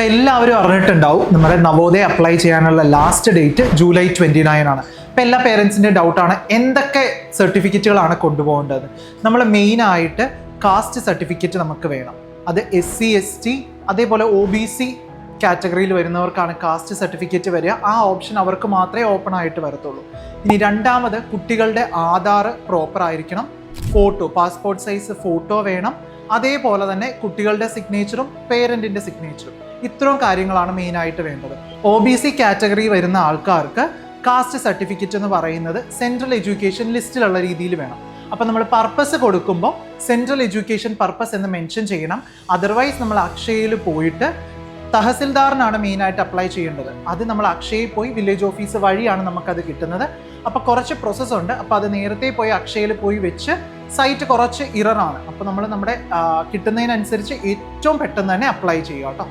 ഇപ്പം എല്ലാവരും അറിഞ്ഞിട്ടുണ്ടാവും നമ്മുടെ നവോദയ അപ്ലൈ ചെയ്യാനുള്ള last date July twenty nine ആണ്. ഇപ്പം എല്ലാ പേരൻസിന്റെ ഡൗട്ടാണ് എന്തൊക്കെ സർട്ടിഫിക്കറ്റുകളാണ് കൊണ്ടുപോകേണ്ടത്. നമ്മൾ മെയിനായിട്ട് കാസ്റ്റ് സർട്ടിഫിക്കറ്റ് നമുക്ക് വേണം. അത് എസ് സി എസ് ടി അതേപോലെ ഒ ബി സി കാറ്റഗറിയിൽ വരുന്നവർക്കാണ് കാസ്റ്റ് സർട്ടിഫിക്കറ്റ് വരിക. ആ ഓപ്ഷൻ അവർക്ക് മാത്രമേ ഓപ്പൺ ആയിട്ട് വരത്തുള്ളൂ. ഇനി രണ്ടാമത് കുട്ടികളുടെ ആധാർ പ്രോപ്പർ ആയിരിക്കണം. ഫോട്ടോ പാസ്പോർട്ട് സൈസ് ഫോട്ടോ വേണം. അതേപോലെ തന്നെ കുട്ടികളുടെ സിഗ്നേച്ചറും പേരന്റിന്റെ സിഗ്നേച്ചറും ഇത്രയും കാര്യങ്ങളാണ് മെയിനായിട്ട് വേണ്ടത്. ഒ ബി സി കാറ്റഗറി വരുന്ന ആൾക്കാർക്ക് കാസ്റ്റ് സർട്ടിഫിക്കറ്റ് എന്ന് പറയുന്നത് സെൻട്രൽ എഡ്യൂക്കേഷൻ ലിസ്റ്റിലുള്ള രീതിയിൽ വേണം. അപ്പോൾ നമ്മൾ പർപ്പസ് കൊടുക്കുമ്പോൾ സെൻട്രൽ എഡ്യൂക്കേഷൻ പർപ്പസ് എന്ന് മെൻഷൻ ചെയ്യണം. അതർവൈസ് നമ്മൾ അക്ഷയയിൽ പോയിട്ട് തഹസിൽദാറിനാണ് മെയിനായിട്ട് അപ്ലൈ ചെയ്യേണ്ടത്. അത് നമ്മൾ അക്ഷയയിൽ പോയി വില്ലേജ് ഓഫീസ് വഴിയാണ് നമുക്കത് കിട്ടുന്നത്. അപ്പോൾ കുറച്ച് പ്രോസസ്സുണ്ട് അപ്പോൾ അത് നേരത്തെ പോയി അക്ഷയയിൽ പോയി വെച്ച് സൈറ്റ് കുറച്ച് ഇററാണ്. അപ്പോൾ നമ്മൾ നമ്മുടെ കിട്ടുന്നതിനനുസരിച്ച് ഏറ്റവും പെട്ടെന്ന് തന്നെ അപ്ലൈ ചെയ്യുക കേട്ടോ.